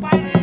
Bye.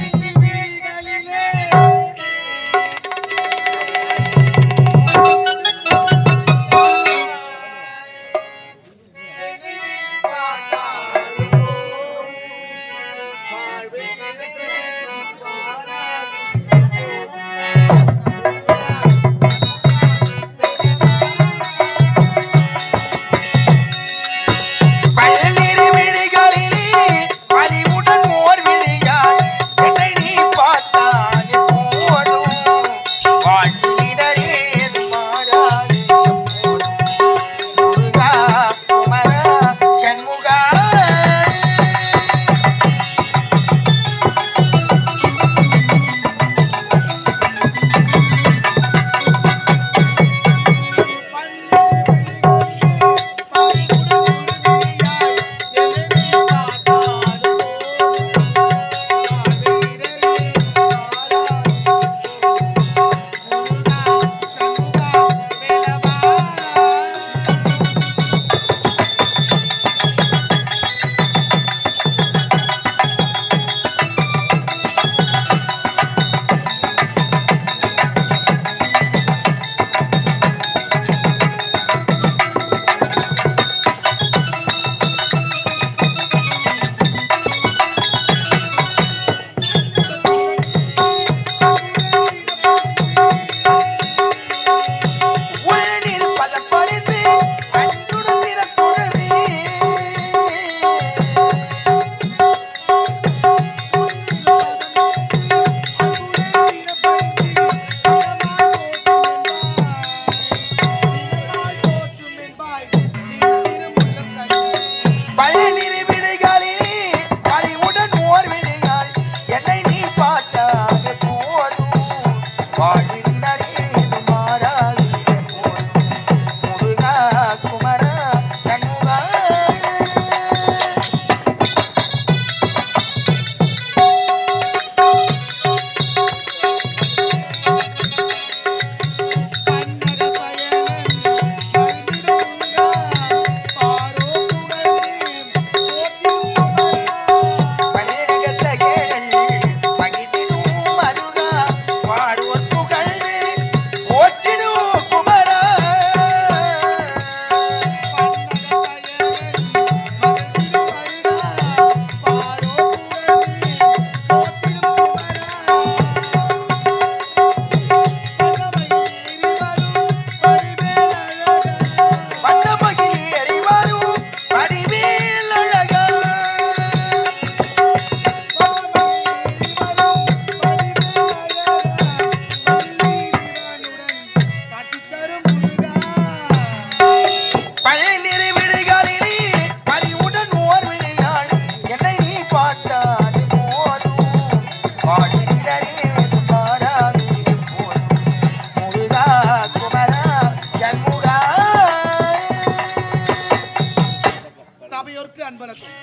சபையோர்க்கு அன்பனக்கும்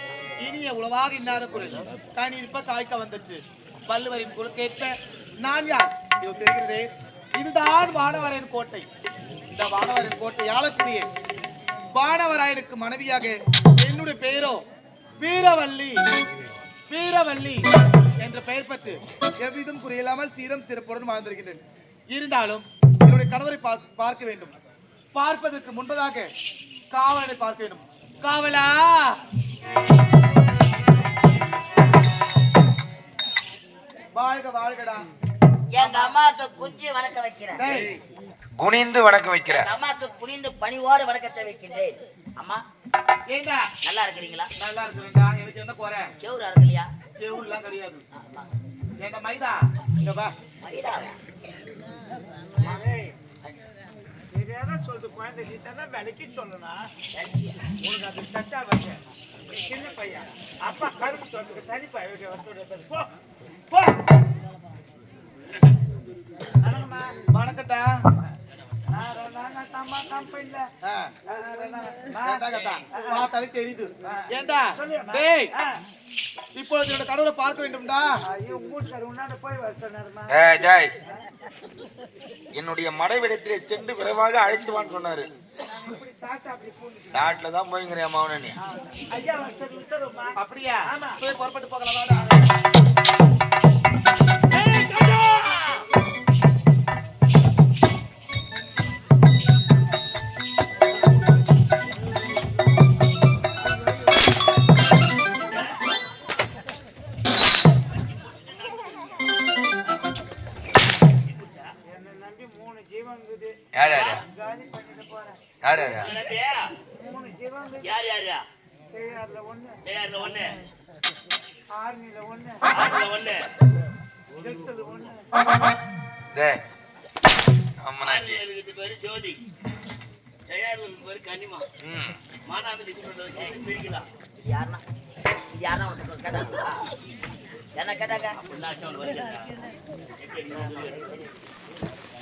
இனிய உளவாக இல்லாத குரல். கனி இருப்ப காய்க்க வந்துச்சு. வள்ளுவரின் குழு கேட்ப நான் யார்? இது தெரிகிறதே. இதுதான் வானவரின் கோட்டை. இந்த வானவரின் கோட்டை ஆளக்கூடிய வானவராயனுக்கு மனைவியாக என்னுடைய பெயரோ வீரவல்லி. வீரவல்லி என்ற பெயர் பெற்று எவ்விதம் குறையில்லாமல் சீரம் சிறப்புடன் வாழ்ந்திருக்கின்றேன். இருந்தாலும் என்னுடைய கணவரை பார்க்க வேண்டும். பார்ப்பதற்கு முன்பதாக காவலனை பார்க்க வேண்டும். காவலா? வாழ்க வாழ்கடா. எங்க அம்மாவுக்கு குஞ்சு வணக்க வைக்கிறேன். குனிந்து வணக்க வைக்கிற. எங்க அம்மாவுக்கு குனிந்து பணிவோடு வணக்கத்தை வைக்கின்றேன். அம்மா ஏண்டா? நல்லா இருக்கிறீங்களா? நல்லா இருக்குறேன்டா எனக்கு என்ன குறை? கேவுரா இருக்கலையா கேவுலாம் கிடையாது. ஏண்டா மைதா? இங்க வா. மகிதா சொல்றது குழந்தை நீ தானே விலைக்கு சொல்லணும்? உனக்கு அது சட்டா வச்ச சின்ன பையன். அப்பா கருப்பு சொல்றதுக்கு தனி பையன் போ. போ. வணக்கட்டா தெரியுது ஏண்டா? டேய். இப்பொழுது என்னோட கணவரை பார்க்க வேண்டும்டா. ஐயோ மூட்டார் உன்னாண்ட போய் வர சொன்னாருமா? ஏய். என்னுடைய மடைவிடத்திலே சென்று விரைவாக அழைத்து வான்னு சொன்னாரு. நாட்டுல தான் போய்ங்கிறியா நீ? ஐயா அப்படியா? ஆமா. போய் புறப்பட்டு போகலாம் நம்பி மூணு ஜீவங்குது யார் யார்? காலி பண்ணிட்டு போறேன். யார் யார்? மூணு ஜீவங்குது யார் யார்? செய்யார்ல ஒண்ணு. செய்யார்ல ஒண்ணு. ஆர்மில ஒண்ணு. ஆர்மில ஒண்ணு. எடுத்தது ஒண்ணு. டே அம்மனாட்டி இருக்குது பேரு ஜோதி. செய்யார்ல பேரு கனிமா. ம். மானாமதி குண்டு என்ன கேட்டாங்க?